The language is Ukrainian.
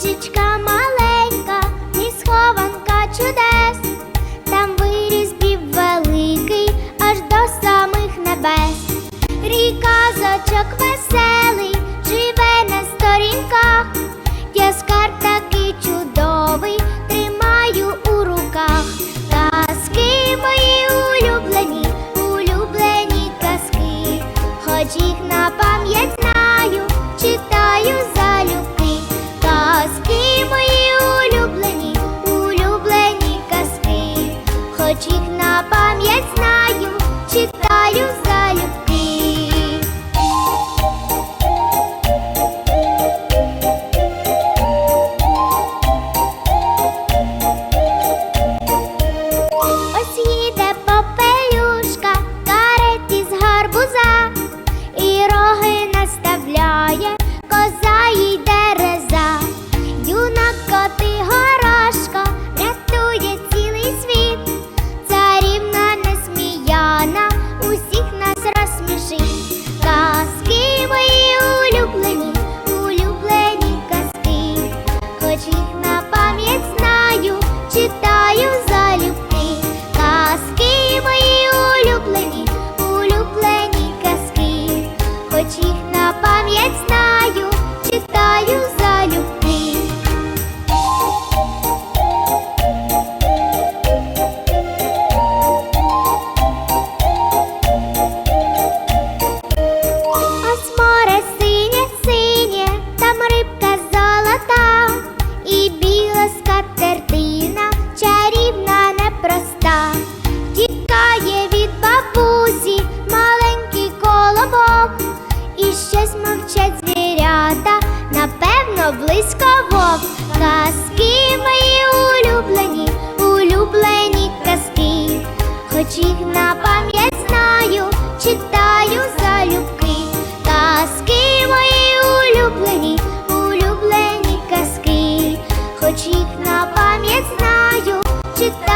じ力 кричать звірята, напевно, близько вовк. Казки мої улюблені, улюблені казки, хоч їх на пам'ять знаю, читаю залюбки, казки мої улюблені, улюблені казки, хоч їх на пам'ять знаю, читаю.